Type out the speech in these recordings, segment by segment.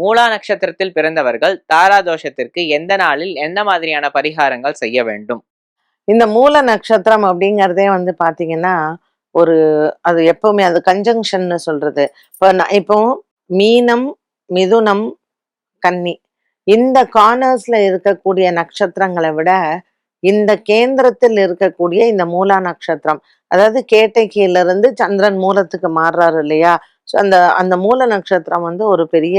மூலா நட்சத்திரத்தில் பிறந்தவர்கள் தாரா தோஷத்திற்கு எந்த நாளில் எந்த மாதிரியான பரிகாரங்கள் செய்ய வேண்டும்? இந்த மூல நட்சத்திரம் அப்படிங்கிறதே வந்து பாத்தீங்கன்னா ஒரு அது எப்பவுமே அது கன்ஜங்ஷன்னு சொல்றது. இப்போ நான் இப்போ மீனம் மிதுனம் கன்னி. இந்த கார்னர்ஸ்ல இருக்கக்கூடிய நட்சத்திரங்களை விட இந்த கேந்திரத்தில் இருக்கக்கூடிய இந்த மூலா நட்சத்திரம் அதாவது கேட்டைக்கில இருந்து சந்திரன் மூலத்துக்கு மாறுறாரு இல்லையா? ஸோ அந்த அந்த மூல நட்சத்திரம் வந்து ஒரு பெரிய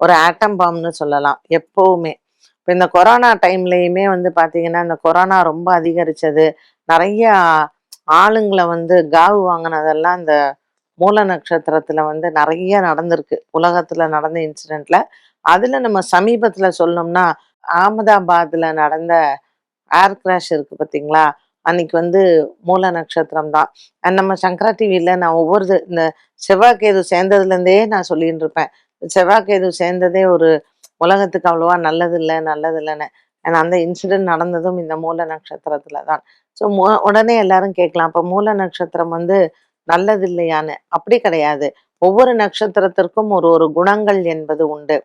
ஒரு ஆட்டம் பாம்னு சொல்லலாம் எப்பவுமே. இப்போ இந்த கொரோனா டைம்லையுமே வந்து பார்த்தீங்கன்னா இந்த கொரோனா ரொம்ப அதிகரிச்சது. நிறைய ஆளுங்களை வந்து காவு வாங்கினதெல்லாம் இந்த மூல நட்சத்திரத்தில் வந்து நிறைய நடந்திருக்கு. உலகத்தில் நடந்த இன்சிடெண்ட்டில் அதில் நம்ம சமீபத்தில் சொல்லணும்னா அகமதாபாத்தில் நடந்த ஏர் கிராஷ் இருக்கு பார்த்தீங்களா அன்னைக்கு வந்து மூல நட்சத்திரம் தான். அண்ட் நம்ம சங்கரா டிவியில் நான் ஒவ்வொரு இது- இந்த செவ்வாய்க்கேது சேர்ந்ததுலேருந்தே நான் சொல்லிட்டு இருப்பேன். செவ்வாய்க்கேது சேர்ந்ததே ஒரு உலகத்துக்கு அவ்வளவா நல்லது இல்லை நல்லது இல்லைன்னு ஏன்னா அந்த இன்சிடென்ட் நடந்ததும் இந்த மூல நட்சத்திரத்துல தான் ஸோ உடனே எல்லாரும் கேட்கலாம் அப்போ மூல நட்சத்திரம் வந்து நல்லது இல்லையான்னு அப்படி கிடையாது. ஒவ்வொரு நட்சத்திரத்திற்கும் ஒரு ஒரு குணங்கள் என்பது உண்டு.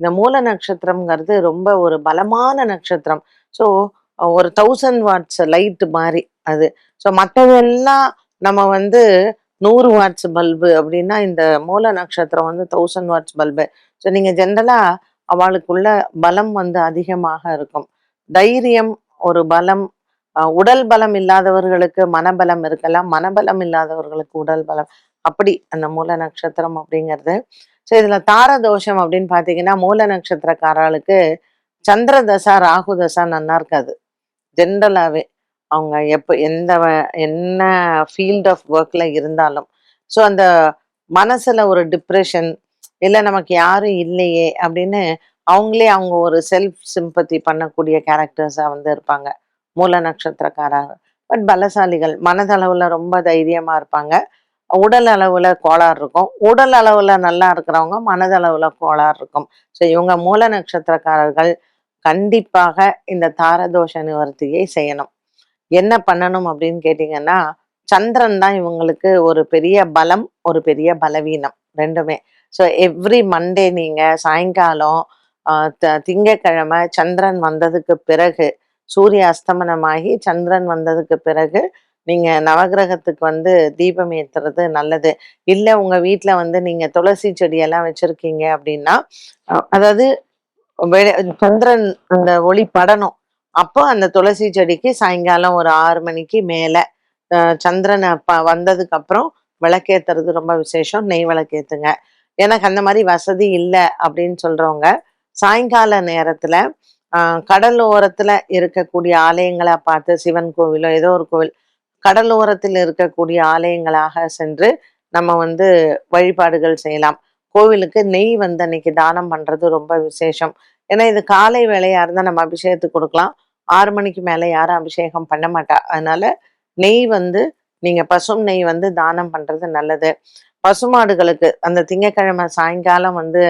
இந்த மூல நட்சத்திரம்ங்கிறது ரொம்ப ஒரு பலமான நட்சத்திரம். ஸோ ஒரு தௌசண்ட் வாட்ஸ் லைட் மாதிரி அது. ஸோ மற்றதெல்லாம் நம்ம வந்து நூறு வாட்ஸ் பல்பு அப்படின்னா இந்த மூல நட்சத்திரம் வந்து தௌசண்ட் வாட்ஸ் பல்பு. ஸோ நீங்க ஜென்ரலா அவளுக்குள்ள பலம் வந்து அதிகமாக இருக்கும். தைரியம் ஒரு பலம் உடல் பலம் இல்லாதவர்களுக்கு மனபலம் இருக்கலாம். மனபலம் இல்லாதவர்களுக்கு உடல் பலம். அப்படி அந்த மூல நட்சத்திரம் அப்படிங்கிறது. ஸோ இதுல தார தோஷம் அப்படின்னு பாத்தீங்கன்னா மூல நட்சத்திரக்காரர்களுக்கு சந்திர தசா ராகு தசா நல்லா இருக்காது. ஜென்ரலாவே அவங்க எப்போ எந்த வ- என்ன ஃபீல்ட் ஆஃப் ஒர்க்கில் இருந்தாலும். ஸோ அந்த மனசில் ஒரு டிப்ரெஷன் இல்லை நமக்கு யாரும் இல்லையே அப்படின்னு அவங்களே அவங்க ஒரு செல்ஃப் சிம்பத்தி பண்ணக்கூடிய கேரக்டர்ஸாக வந்து இருப்பாங்க. மூல நட்சத்திரக்காரங்க பட் பலசாலிகள் மனதளவில் ரொம்ப தைரியமாக இருப்பாங்க. உடல் அளவில் கோளாறு இருக்கும். உடல் அளவில் நல்லா இருக்கிறவங்க மனதளவில் கோளாறு இருக்கும். ஸோ இவங்க மூல நட்சத்திரக்காரர்கள் கண்டிப்பாக இந்த தாரதோஷ நிவர்த்தியை செய்யணும். என்ன பண்ணணும் அப்படின்னு கேட்டிங்கன்னா சந்திரன் தான் இவங்களுக்கு ஒரு பெரிய பலம் ஒரு பெரிய பலவீனம் ரெண்டுமே. ஸோ எவ்ரி மண்டே நீங்க சாயங்காலம் திங்கக்கிழமை த- சந்திரன் வந்ததுக்கு பிறகு சூரிய அஸ்தமனமாகி சந்திரன் வந்ததுக்கு பிறகு நீங்க நவகிரகத்துக்கு வந்து தீபம் ஏத்துறது நல்லது. இல்லை உங்க வீட்டில் வந்து நீங்க துளசி செடியெல்லாம் வச்சிருக்கீங்க அப்படின்னா அதாவது வெ- சந்திரன் அந்த ஒளி படணும். அப்போ அந்த துளசி செடிக்கு சாயங்காலம் ஒரு ஆறு மணிக்கு மேலே சந்திரன் அப்ப வந்ததுக்கு அப்புறம் விளக்கேத்துறது ரொம்ப விசேஷம். நெய் விளக்கேற்றுங்க எனக்கு அந்த மாதிரி வசதி இல்லை அப்படின்னு சொல்றவங்க சாயங்கால நேரத்துல ஆஹ் கடல் இருக்கக்கூடிய ஆலயங்களை பார்த்து சிவன் கோவிலோ ஏதோ ஒரு கோவில் கடல் ஓரத்தில் இருக்கக்கூடிய ஆலயங்களாக சென்று நம்ம வந்து வழிபாடுகள் செய்யலாம். கோவிலுக்கு நெய் வந்து அன்னைக்கு தானம் பண்றது ரொம்ப விசேஷம். ஏன்னா இது காலை வேலையா இருந்தா நம்ம அபிஷேகத்துக்கு கொடுக்கலாம். ஆறு மணிக்கு மேல யாரும் அபிஷேகம் பண்ண மாட்டா. அதனால நெய் வந்து நீங்க பசும் நெய் வந்து தானம் பண்றது நல்லது. பசுமாடுகளுக்கு அந்த திங்கட்கிழமை சாயங்காலம் வந்து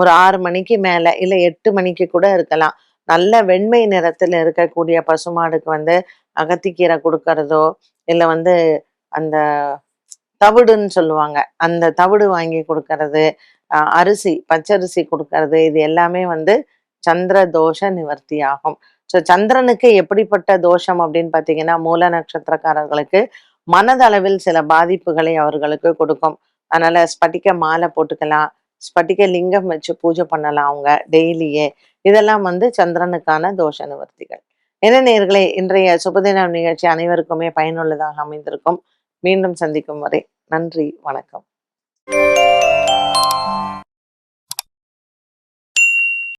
ஒரு ஆறு மணிக்கு மேல இல்ல எட்டு மணிக்கு கூட இருக்கலாம். நல்ல வெண்மை நிறத்துல இருக்கக்கூடிய பசுமாடுக்கு வந்து அகத்திக்கீரை கொடுக்கறதோ இல்ல வந்து அந்த தவிடுன்னு சொல்லுவாங்க அந்த தவிடு வாங்கி கொடுக்கறது அரிசி பச்சரிசி கொடுக்கறது இது எல்லாமே வந்து சந்திர தோஷ நிவர்த்தி ஆகும் ஸோ சந்திரனுக்கு எப்படிப்பட்ட தோஷம் அப்படின்னு பார்த்தீங்கன்னா மூல நட்சத்திரக்காரர்களுக்கு மனதளவில் சில பாதிப்புகளை அவர்களுக்கு கொடுக்கும். அதனால ஸ்பட்டிக மாலை போட்டுக்கலாம் ஸ்பட்டிக லிங்கம் வச்சு பூஜை பண்ணலாம் அவங்க டெய்லியே. இதெல்லாம் வந்து சந்திரனுக்கான தோஷ நிவர்த்திகள். என்ன நேர்களை இன்றைய சுபதினம் நிகழ்ச்சி அனைவருக்குமே பயனுள்ளதாக அமைந்திருக்கும். மீண்டும் சந்திக்கும் வரை நன்றி வணக்கம்.